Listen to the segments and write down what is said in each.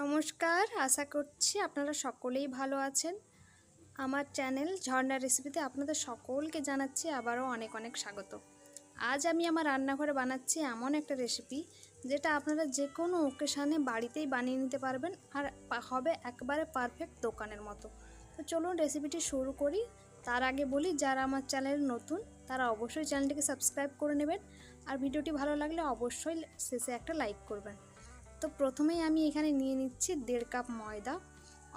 নমস্কার, আশা করছি আপনারা সকলেই ভালো আছেন। আমার চ্যানেল ঝর্ণা রেসিপিতে আপনাদের সকলকে জানাচ্ছি আবারও অনেক অনেক স্বাগত। আজ আমি আমার রান্নাঘরে বানাচ্ছি এমন একটা রেসিপি, যেটা আপনারা যে কোনো ওকেশানে বাড়িতেই বানিয়ে নিতে পারবেন আর হবে একবারে পারফেক্ট দোকানের মতো। তো চলুন রেসিপিটি শুরু করি। তার আগে বলি, যারা আমার চ্যানেল নতুন, তারা অবশ্যই চ্যানেলটিকে সাবস্ক্রাইব করে নেবেন। আর ভিডিওটি ভালো লাগলে অবশ্যই শেষে একটা লাইক করবেন। তো প্রথমেই আমি এখানে নিয়ে নিচ্ছি দেড় কাপ ময়দা,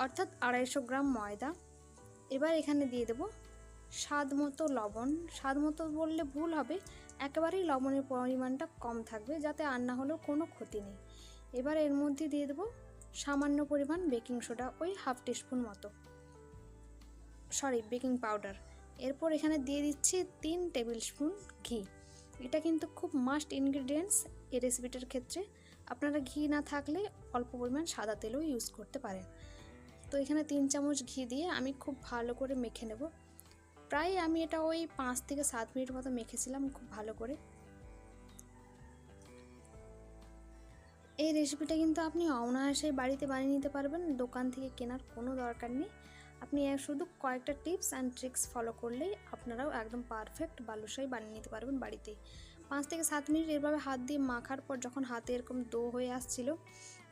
অর্থাৎ আড়াইশো গ্রাম ময়দা। এবার এখানে দিয়ে দেবো স্বাদ মতো লবণ। স্বাদ মতো বললে ভুল হবে, একেবারেই লবণের পরিমাণটা কম থাকবে যাতে আর না হলেও কোনো ক্ষতি নেই। এবার এর মধ্যে দিয়ে দেবো সামান্য পরিমাণ বেকিং সোডা ওই হাফ টিস্পুন মতো। Sorry, baking powder. এরপর এখানে দিয়ে দিচ্ছি তিন টেবিল স্পুন ঘি। এটা কিন্তু খুব মাস্ট ইনগ্রিডিয়েন্টস এই রেসিপিটার ক্ষেত্রে। আপনারা ঘি না থাকলে অল্প পরিমাণ সাদা তেলও ইউজ করতে পারেন। তো এখানে তিন চামচ ঘি দিয়ে আমি খুব ভালো করে মেখে নেব। প্রায় আমি এটা ওই পাঁচ থেকে সাত মিনিট মতো মেখেছিলাম খুব ভালো করে। এই রেসিপিটা কিন্তু আপনি অনায়াসে বাড়িতে বানিয়ে নিতে পারবেন, দোকান থেকে কেনার কোনো দরকার নেই। আপনি শুধু কয়েকটা টিপস অ্যান্ড ট্রিক্স ফলো করলেই আপনারাও একদম পারফেক্ট বালুশাই বানিয়ে নিতে পারবেন বাড়িতেই। পাঁচ থেকে সাত মিনিট এভাবে হাত দিয়ে মাখার পর যখন হাতে এরকম দো হয়ে আসছিল,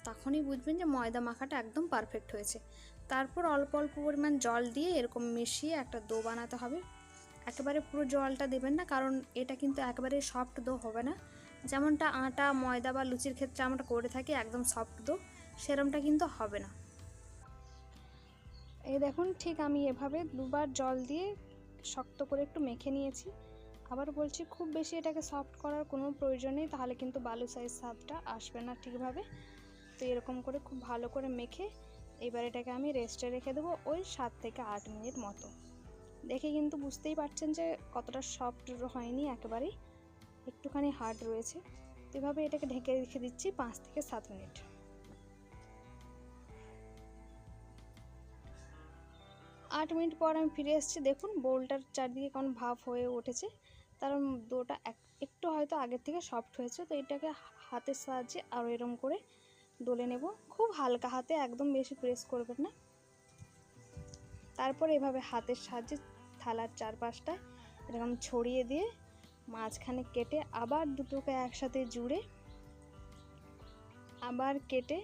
তখনই বুঝবেন যে ময়দা মাখাটা একদম পারফেক্ট হয়েছে। তারপর অল্প অল্প পরিমাণ জল দিয়ে এরকম মিশিয়ে একটা দো বানাতে হবে। একেবারে পুরো জলটা দেবেন না, কারণ এটা কিন্তু একেবারে সফট দো হবে না। যেমনটা আটা, ময়দা বা লুচির ক্ষেত্রে আমরা করে থাকি, একদম সফট ডো সেরমটা কিন্তু হবে না। এই দেখুন, ঠিক আমি এভাবে দুবার জল দিয়ে শক্ত করে একটু মেখে নিয়েছি। আবার বলছি, খুব বেশি এটাকে সফট করার কোনো প্রয়োজন নেই, তাহলে কিন্তু বালু সাইজ স্বাদটা আসবে না ঠিকভাবে। তো এরকম করে খুব ভালো করে মেখে এবার এটাকে আমি রেস্টে রেখে দেবো ওই সাত থেকে আট মিনিট মতো। দেখে কিন্তু বুঝতেই পারছেন যে কতটা সফট হয়নি একেবারেই, একটুখানি হার্ড রয়েছে। এভাবে এটাকে ঢেকে রেখে দিচ্ছি পাঁচ থেকে সাত মিনিট। আট মিনিট পর আমি ফিরে এসেছি, দেখুন বোলটার চারদিকে কেমন ভাব হয়ে উঠেছে। কারণ ডোটা এক, একটু হয়তো আগের থেকে সফট হয়েছে, তো এটাকে হাতের সাহায্যে আরও এরম করে ডলে নেব। খুব হালকা হাতে, একদম বেশি প্রেস করবেন না। তারপর এভাবে হাতের সাহায্যে থালার চারপাশটা এরকম ছড়িয়ে দিয়ে মাঝখানে কেটে আবার দুটোকে একসাথে জুড়ে আবার কেটে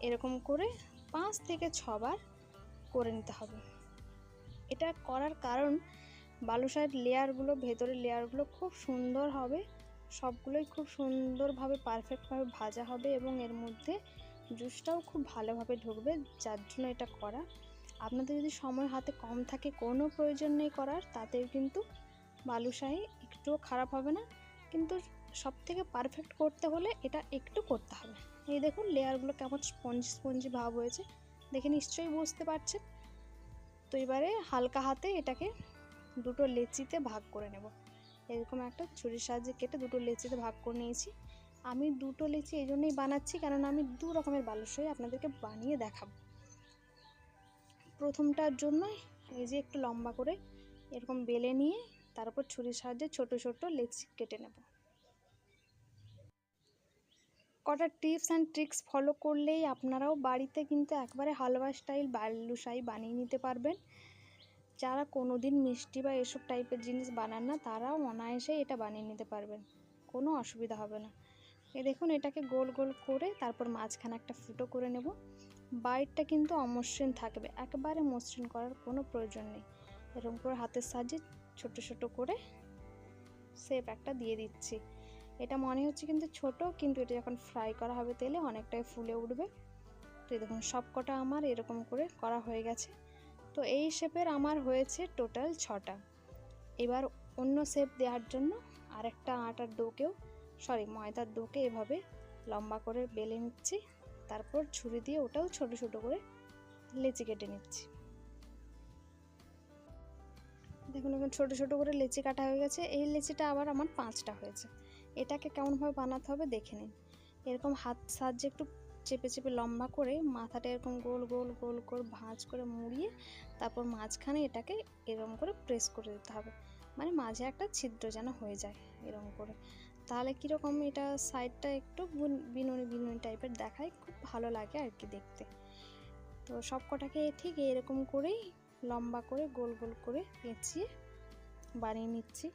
এরকম করে পাঁচ থেকে ছবার করে নিতে হবে। এটা করার কারণ বালুশাহের লেয়ারগুলো, ভেতরের লেয়ারগুলো খুব সুন্দর হবে। সবগুলোই খুব সুন্দরভাবে পারফেক্টভাবে ভাজা হবে এবং এর মধ্যে জুসটাও খুব ভালোভাবে ঢুকবে, যার জন্য এটা করা। আপনাদের যদি সময় হাতে কম থাকে, কোনো প্রয়োজন নেই করার, তাতেও কিন্তু বালুশাহি একটুও খারাপ হবে না। কিন্তু সব থেকে পারফেক্ট করতে হলে এটা একটু করতে হবে। এই দেখুন, লেয়ারগুলো কেমন স্পঞ্জি স্পঞ্জি ভাব হয়েছে। দেখে নিশ্চয়ই বুঝতে পারছেন। তো এবারে হালকা হাতে এটাকে দুটো লেচিতে ভাগ করে নেব। এরকম একটা ছুরির সাহায্যে কেটে দুটো লেচিতে ভাগ করে নিয়েছি। আমি দুটো লেচি এই জন্যই বানাচ্ছি কেননা আমি দু রকমের বালুশাহি আপনাদেরকে বানিয়ে দেখাবো। প্রথমটার জন্য এই যে একটু লম্বা করে এরকম বেলে নিয়ে তারপর ছুরির সাহায্যে ছোট ছোট লেচি কেটে নেব। কটা টিপস অ্যান্ড ট্রিক্স ফলো করলেই আপনারাও বাড়িতে কিন্তু একবারে হালুয়া স্টাইল বালুশাহি বানিয়ে নিতে পারবেন। যারা কোনো দিন মিষ্টি বা এসব টাইপের জিনিস বানান না, তারাও অনায়াসে এটা বানিয়ে নিতে পারবেন। কোনো অসুবিধা হবে না। এ দেখুন, এটাকে গোল গোল করে তারপর মাঝখানে একটা ফুটো করে নেব। বাইরটা কিন্তু অমসৃণ থাকবে, একেবারে মসৃণ করার কোনো প্রয়োজন নেই। এরকম করে হাতের সাহায্যে ছোট ছোট করে শেপ একটা দিয়ে দিচ্ছি। এটা মনে হচ্ছে কিন্তু ছোট, কিন্তু এটা যখন ফ্রাই করা হবে তেলে অনেকটাই ফুলে উঠবে। তো দেখুন, সবকটা আমার এরকম করে করা হয়ে গেছে। তো এই শেপের আমার হয়েছে টোটাল ছটা। এবার অন্য শেপ দেওয়ার জন্য আরেকটা আটার ডোকেও সরি, ময়দার ডোকে এভাবে লম্বা করে বেলে নিচ্ছি, তারপর ছুরি দিয়ে ওটাও ছোট ছোট করে লেচি কেটে নিচ্ছি। দেখুন এখন ছোট ছোট করে লেচি কাটা হয়ে গেছে। এই লেচিটা আবার আমার পাঁচটা হয়েছে। এটাকে কেমনভাবে বানাতে হবে দেখে নিন। এরকম হাত সাহায্যে একটু চেপে চেপে লম্বা করে মাথাটা এরকম গোল গোল গোল করে ভাঁজ করে মুড়িয়ে তারপর মাঝখানে এটাকে এরকম করে প্রেস করে দিতে হবে। মানে মাঝে একটা ছিদ্র যেন হয়ে যায় এরকম করে। তাহলে কীরকম এটা সাইডটা একটু বুন- বিনুনি বিনুনি টাইপের দেখায়, খুব ভালো লাগে আর কি দেখতে। তো সব কটাকে ঠিক এরকম করেই লম্বা করে, গোল গোল করে পেঁচিয়ে বানিয়ে নিচ্ছি।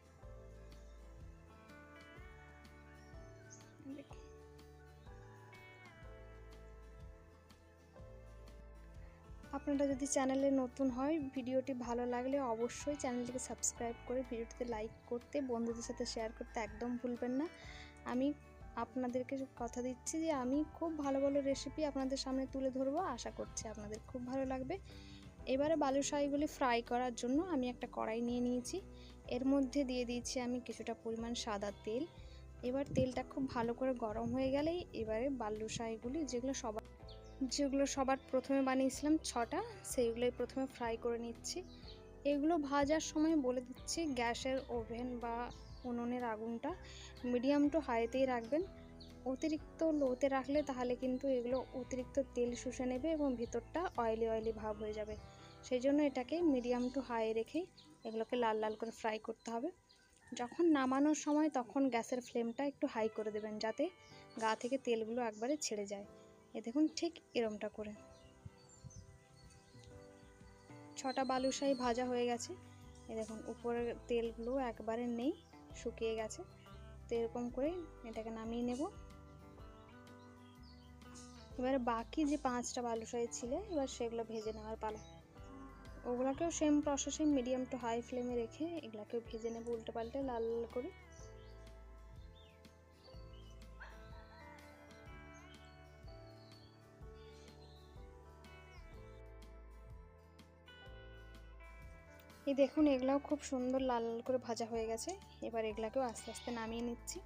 আপনারা যদি চ্যানেলে নতুন হয়, ভিডিওটি ভালো লাগলে অবশ্যই চ্যানেলটিকে সাবস্ক্রাইব করে ভিডিওটিতে লাইক করতে, বন্ধুদের সাথে শেয়ার করতে একদম ভুলবেন না। আমি আপনাদেরকে কথা দিচ্ছি যে, আমি খুব ভালো ভালো রেসিপি আপনাদের সামনে তুলে ধরবো। আশা করছি আপনাদের খুব ভালো লাগবে। এবারে বালুশাহিগুলি ফ্রাই করার জন্য আমি একটা কড়াই নিয়ে নিয়েছি। এর মধ্যে দিয়ে দিয়েছি আমি কিছুটা পরিমাণ সাদা তেল। এবার তেলটা খুব ভালো করে গরম হয়ে গেলেই এবারে বালুশাহিগুলি যেগুলো সবার যেগুলো সবার প্রথমে বানিয়েছিলাম, ছটা, সেইগুলোই প্রথমে ফ্রাই করে নিচ্ছি। এগুলো ভাজার সময় বলে দিচ্ছি, গ্যাসের ওভেন বা উনুনের আগুনটা মিডিয়াম টু হাইতেই রাখবেন। অতিরিক্ত লোতে রাখলে তাহলে কিন্তু এগুলো অতিরিক্ত তেল শুষে নেবে এবং ভিতরটা অয়েলি অয়েলি ভাব হয়ে যাবে। সেই জন্য এটাকে মিডিয়াম টু হাই রেখে এগুলোকে লাল লাল করে ফ্রাই করতে হবে। যখন নামানোর সময় তখন গ্যাসের ফ্লেমটা একটু হাই করে দেবেন যাতে গা থেকে তেলগুলো একবারে ছেড়ে যায়। এ দেখুন ঠিক এরমটা করে। ছটা বালুশাহি ভাজা হয়ে গেছে। এ দেখুন উপরের তেলগুলো একবারে নেই, শুকিয়ে গেছে। তো এরকম করে এটাকে নামিয়ে নেব। এবারে বাকি যে পাঁচটা বালুশাই ছিল, এবার সেগুলো ভেজে নেওয়ার পালা। ওগুলোকেও same processing medium to high ফ্লেমে রেখে এগুলোকেও ভেজে নেব উল্টে পাল্টে লাল লাল করে। এই দেখুন, এগুলাও খুব সুন্দর লাল লাল করে ভাজা হয়ে গেছে। এবার এগুলাকেও আস্তে আস্তে নামিয়ে নিচ্ছি।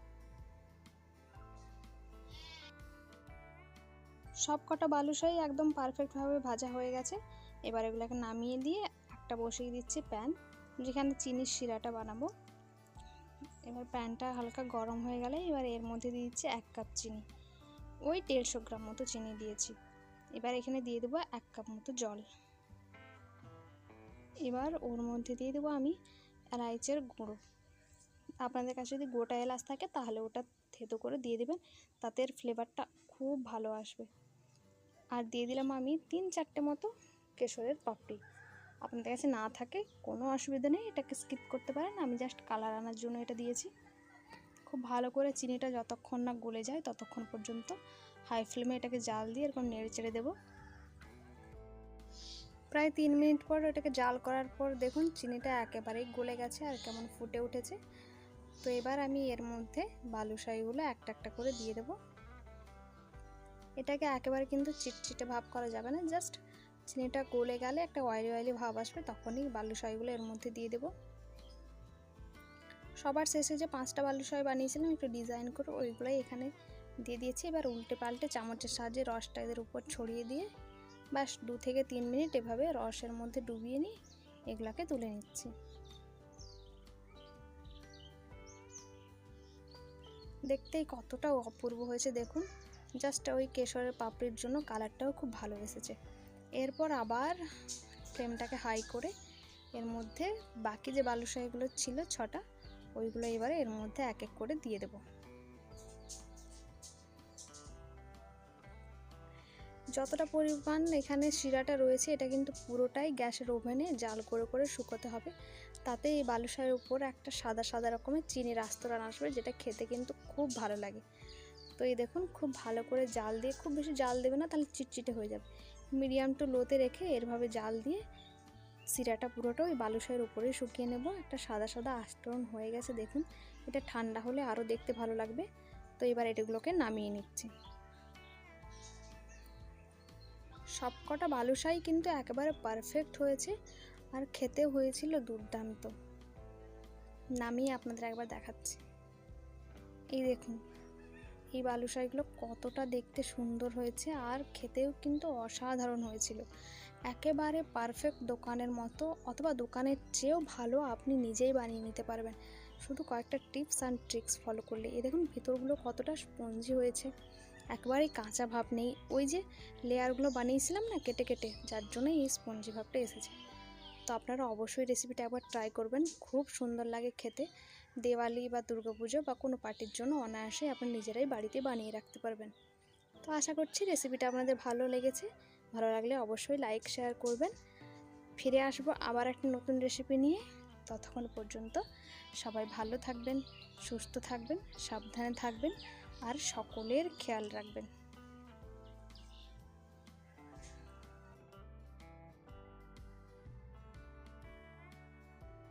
সব কটা বালুশাই একদম পারফেক্টভাবে ভাজা হয়ে গেছে। এবার এগুলোকে নামিয়ে দিয়ে একটা বসিয়ে দিচ্ছি প্যান, যেখানে চিনির শিরাটা বানাবো। এবার প্যানটা হালকা গরম হয়ে গেলে এবার এর মধ্যে দিয়ে দিচ্ছি এক কাপ চিনি। ওই দেড়শো গ্রাম মতো চিনি দিয়েছি। এবার এখানে দিয়ে দেবো এক কাপ মতো জল। এবার ওর মধ্যে দিয়ে দেবো আমি এলাইচের গুঁড়ো। আপনাদের কাছে যদি গোটা এলাচ থাকে, তাহলে ওটা থেতো করে দিয়ে দেবেন, তাতে ফ্লেভারটা খুব ভালো আসবে। আর দিয়ে দিলাম আমি তিন চারটে মতো কেশরের পাপড়ি। আপনাদের কাছে না থাকে, কোনো অসুবিধা নেই, এটাকে স্কিপ করতে পারেন। আমি জাস্ট কালার আনার জন্য এটা দিয়েছি। খুব ভালো করে চিনিটা যতক্ষণ না গলে যায়, ততক্ষণ পর্যন্ত হাই ফ্লেমে এটাকে জাল দিয়ে এরকম নেড়ে চেড়ে দেবো। প্রায় তিন মিনিট পর ওটাকে জাল করার পর দেখুন চিনিটা একেবারেই গলে গেছে আর কেমন ফুটে উঠেছে। তো এবার আমি এর মধ্যে বালুশাহিগুলো একটা একটা করে দিয়ে দেবো। এটাকে একেবারে কিন্তু চিটচিটে ভাব করা যাবে না, জাস্ট চিনিটা গলে গেলে একটা অয়েলি অয়েলি ভাব আসবে তখনই বালুশাহিগুলো এর মধ্যে দিয়ে দেবো। সবার শেষে যে পাঁচটা বালুশাহি বানিয়েছিলাম একটু ডিজাইন করে ওইগুলোই এখানে দিয়ে দিয়েছি। এবার উল্টে পাল্টে চামচের সাহায্যে রসটা এদের উপর ছড়িয়ে দিয়ে বাস দু থেকে তিন মিনিট এভাবে রসের মধ্যে ডুবিয়ে নিয়ে এগুলাকে তুলে নিচ্ছি। দেখতেই কতটা অপূর্ব হয়েছে, দেখুন। জাস্ট ওই কেশরের পাপড়ির জন্য কালারটাও খুব ভালো এসেছে। এরপর আবার ফ্লেমটাকে হাই করে এর মধ্যে বাকি যে বালুশাহিগুলো ছিল ছটা, ওইগুলো এবারে এর মধ্যে এক এক করে দিয়ে দেবো। যতটা পরিমাণ এখানে শিরাটা রয়েছে, এটা কিন্তু পুরোটাই গ্যাসের ওভেনে জাল করে করে শুকোতে হবে। তাতে এই বালুশাহের উপর একটা সাদা সাদা রকমের চিনির আস্তরণ আসবে, যেটা খেতে কিন্তু খুব ভালো লাগে। তো এই দেখুন, খুব ভালো করে জাল দিয়ে, খুব বেশি জাল দেবে না, তাহলে চিটচিটে হয়ে যাবে। মিডিয়াম টু লোতে রেখে এরভাবে জাল দিয়ে শিরাটা পুরোটা ওই বালুশাহের উপরেই শুকিয়ে নেব। একটা সাদা সাদা আস্তরণ হয়ে গেছে, দেখুন। এটা ঠান্ডা হলে আরও দেখতে ভালো লাগবে। তো এবার এটাগুলোকে নামিয়ে নিচ্ছি। সবকটা বালুশাই কিন্তু একেবারে পারফেক্ট হয়েছে আর খেতে হয়েছিল দুর্দান্ত। নামিয়ে আপনাদের একবার দেখাচ্ছি। এই দেখুন, এই বালুশাহিগুলো কতটা দেখতে সুন্দর হয়েছে আর খেতেও কিন্তু অসাধারণ হয়েছিল। একেবারে পারফেক্ট দোকানের মতো অথবা দোকানের চেয়েও ভালো আপনি নিজেই বানিয়ে নিতে পারবেন। শুধু কয়েকটা টিপস অ্যান্ড ট্রিক্স ফলো করলে এই দেখুন, ভিতরগুলো কতটা স্পঞ্জি হয়েছে। একেবারেই কাঁচা ভাব নেই। ওই যে লেয়ারগুলো বানিয়েছিলাম না কেটে কেটে, যার জন্য এই স্পঞ্জি ভাবটা এসেছে। তো আপনারা অবশ্যই রেসিপিটা একবার ট্রাই করবেন। খুব সুন্দর লাগে খেতে। দেওয়ালি বা দুর্গাপুজো বা কোনো পার্টির জন্য অনায়াসে আপনি নিজেরাই বাড়িতে বানিয়ে রাখতে পারবেন। তো আশা করছি রেসিপিটা আপনাদের ভালো লেগেছে। ভালো লাগলে অবশ্যই লাইক শেয়ার করবেন। ফিরে আসব আবার একটা নতুন রেসিপি নিয়ে। ততক্ষণ পর্যন্ত সবাই ভালো থাকবেন, সুস্থ থাকবেন, সাবধানে থাকবেন। আর সকলের খেয়াল রাখবেন।